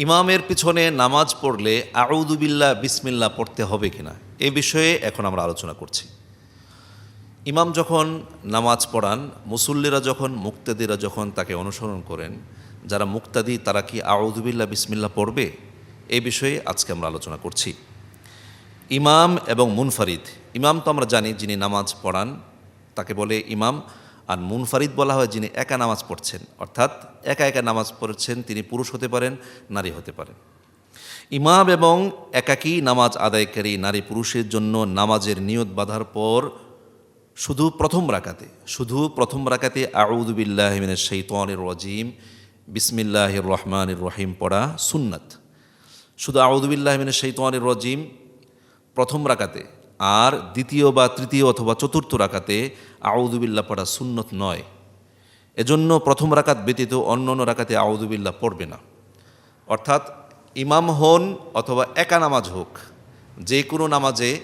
ইমামের পিছনে নামাজ পড়লে আউদুবিল্লা বিসমিল্লা পড়তে হবে কিনা? এ বিষয়ে এখন আমরা আলোচনা করছি। ইমাম যখন নামাজ পড়ান, মুসল্লিরা যখন, মুক্তাদিরা যখন তাকে অনুসরণ করেন, যারা মুক্তাদি, তারা কি আউদুবিল্লা বিসমিল্লা পড়বে? এ বিষয়ে আজকে আমরা আলোচনা করছি। ইমাম এবং মুনফারিদ, ইমাম তো আমরা জানি যিনি নামাজ পড়ান, তাকে বলে ইমাম। আর মুনফারিদ বলা হয় যিনি একা নামাজ পড়ছেন। অর্থাৎ একা একা নামাজ পড়ছেন, তিনি পুরুষ হতে পারেন, নারী হতে পারেন। ইমাম এবং একাকী নামাজ আদায়কারী নারী পুরুষের জন্য নামাজের নিয়ত বাঁধার পর শুধু প্রথম রাকাতে, শুধু প্রথম রাকাতে আউদুবিল্লাহ মিনের শৈতানির রজিম বিসমিল্লাহ রহমানির রহিম পড়া সুন্নাত। শুধু আউদুবিল্লাহ মিনের শৈতানির রজিম, প্রথম রাকাতে আর দ্বিতীয় বা তৃতীয় অথবা চতুর্থ রাকাতে আউদুবিল্লা পড়া সুন্নত নয়। এজন্য প্রথম রাকাত ব্যতীত অন্য অন্য রাকাতে আউদুবিল্লা পড়বে না। অর্থাৎ ইমাম হন অথবা একা নামাজ হোক, যে কোনো নামাজে,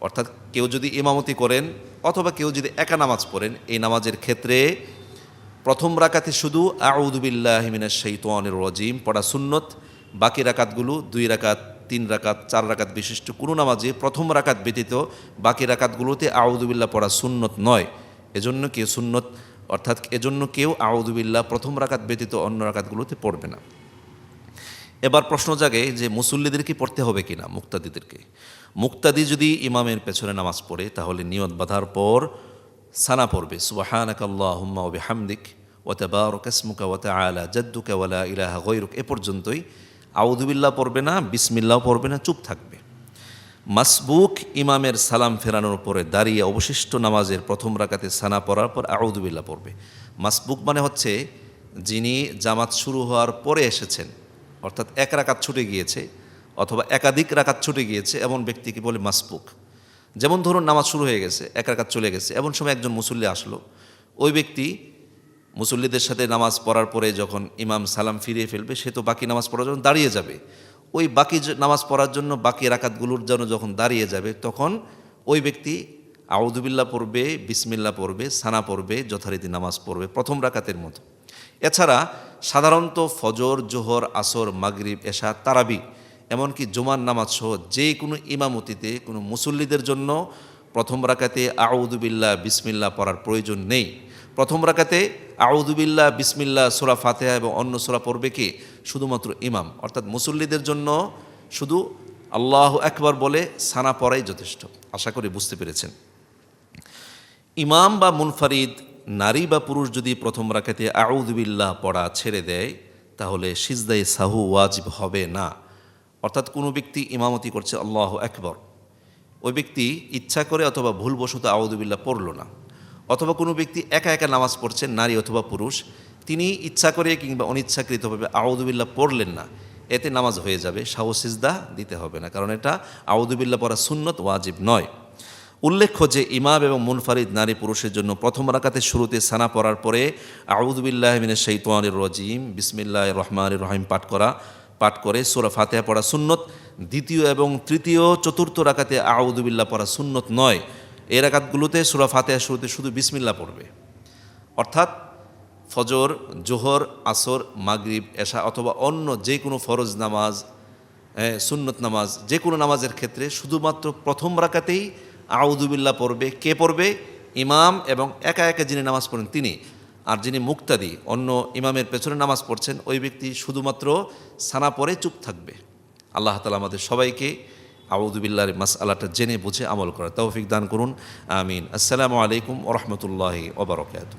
অর্থাৎ কেউ যদি ইমামতি করেন অথবা কেউ যদি একা নামাজ পড়েন, এই নামাজের ক্ষেত্রে প্রথম রাকাতে শুধু আউদুবিল্লাহ হিমিনের শৈতানির রজিম পড়া সুন্নত, বাকি রাকাতগুলো দুই রাকাত তিন রাকাত, চার রাকাত বিশিষ্ট কোনো নামাজে প্রথম রাকাত ব্যতীত বাকি রাকাতগুলোতে আউদুবিল্লা পড়া সুন্নত নয়। এজন্য কেউ সুন্নত, অর্থাৎ এজন্য কেউ আউদুবিল্লাহ প্রথম রাকাত ব্যতীত অন্য রাকাতগুলোতে পড়বে না। এবার প্রশ্ন জাগে যে মুসল্লিদেরকে পড়তে হবে কিনা, মুক্তাদিদেরকে। মুক্তাদি যদি ইমামের পেছনে নামাজ পড়ে, তাহলে নিয়ত বাঁধার পর সানা পড়বে। সুবাহানাক আল্লাহুম্মা ওয়া বিহামদিক, ওয়া তাবারাকা ইসমুকা ওয়া তাআলা জাদ্দুকা ওয়া লা ইলাহা গৈরুক এ পর্যন্তই আউযুবিল্লাহ পড়বে না, বিসমিল্লাহ পড়বে না, চুপ থাকবে। মাসবুক ইমামের সালাম ফেরানোর পরে দাঁড়িয়ে অবশিষ্ট নামাজের প্রথম রাকাতে সানা পড়ার পর আউদুবিল্লাহ পড়বে। মাসবুক মানে হচ্ছে যিনি জামাত শুরু হওয়ার পরে এসেছেন, অর্থাৎ এক রাকাত ছুটে গিয়েছে অথবা একাধিক রাকাত ছুটে গিয়েছে এমন ব্যক্তিকে বলে মাসবুক। যেমন ধরুন নামাজ শুরু হয়ে গেছে, এক রাকাত চলে গেছে, এমন সময় একজন মুসল্লি আসলো, ওই ব্যক্তি মুসল্লিদের সাথে নামাজ পড়ার পরে যখন ইমাম সালাম ফিরিয়ে ফেলবে, সে তো বাকি নামাজ পড়ার জন্য দাঁড়িয়ে যাবে। ওই বাকি নামাজ পড়ার জন্য বাকি রাকাতগুলোর জন্য যখন দাঁড়িয়ে যাবে, তখন ওই ব্যক্তি আউদুবিল্লা পড়বে বিসমিল্লা পড়বে, সানা পড়বে, যথারীতি নামাজ পড়বে, প্রথম রাকাতের মতো। এছাড়া সাধারণত ফজর, জোহর, আসর, মাগরিব, এশা, তারাবি, এমনকি জুমার নামাজ সহ যে কোনো ইমামতিতে কোনো মুসল্লিদের জন্য প্রথম রাকাতে আউদুবিল্লা বিসমিল্লা পড়ার প্রয়োজন নেই। প্রথম রাকাতে আউদুবিল্লা বিসমিল্লা সোরা ফাতেহা এবং অন্য সোরা পড়বে কি? শুধুমাত্র ইমাম। অর্থাৎ মুসল্লিদের জন্য শুধু আল্লাহ একবার বলে সানা পড়াই যথেষ্ট। আশা করি বুঝতে পেরেছেন। ইমাম বা মুনফারিদ, নারী বা পুরুষ যদি প্রথম রাখাতে আউদুবিল্লাহ পড়া ছেড়ে দেয়, তাহলে সিজদাই সাহু ওয়াজিব হবে না। অর্থাৎ কোনো ব্যক্তি ইমামতি করছে আল্লাহ একবার ওই ব্যক্তি ইচ্ছা করে অথবা ভুলবশত আউদুবিল্লাহ পড়ল না। অথবা কোনো ব্যক্তি একা একা নামাজ পড়ছেন, নারী অথবা পুরুষ, তিনি ইচ্ছা করে কিংবা অনিচ্ছাকৃতভাবে আউদুবিল্লাহ পড়লেন না, এতে নামাজ হয়ে যাবে শাহ সিজদা দিতে হবে না, কারণ এটা আউদুবিল্লাহ পড়া সুন্নত, ওয়াজিব নয়। উল্লেখ্য যে ইমাম এবং মুনফারিদ নারী পুরুষের জন্য প্রথম রাকাতের শুরুতে সানা পড়ার পরে আউদুবিল্লাহ মিনের শৈতানির রজিম বিসমিল্লাহ রহমান রহিম পাঠ করা, পাঠ করে সোরা ফাতেহা পড়া সুন্নত, দ্বিতীয় এবং তৃতীয়, চতুর্থ রাকাতে আউদুবিল্লাহ পড়া সুন্নত নয়। এই রাকাতগুলোতে সোরা ফাতেহা শুরুতে শুধু বিসমিল্লা পড়বে। অর্থাৎ ফজর, জোহর, আসর, মাগরিব, এশা অথবা অন্য যে কোনো ফরজ নামাজ সুন্নত নামাজ যে কোনো নামাজের ক্ষেত্রে শুধুমাত্র প্রথম রাকাতেই আউদুবিল্লাহ পড়বে। কে পড়বে? ইমাম এবং একা একা যিনি নামাজ পড়েন তিনি। আর যিনি মুক্তাদি, অন্য ইমামের পেছনে নামাজ পড়ছেন, ওই ব্যক্তি শুধুমাত্র সানা পরে চুপ থাকবে। আল্লাহ তালা আমাদের সবাইকে আউদুবিল্লাহর মাস আল্লাহটা জেনে বুঝে আমল করা তৌফিক দান করুন। আমিন। আসসালামু আলাইকুম ওরহমতুল্লাহি ওবরকাত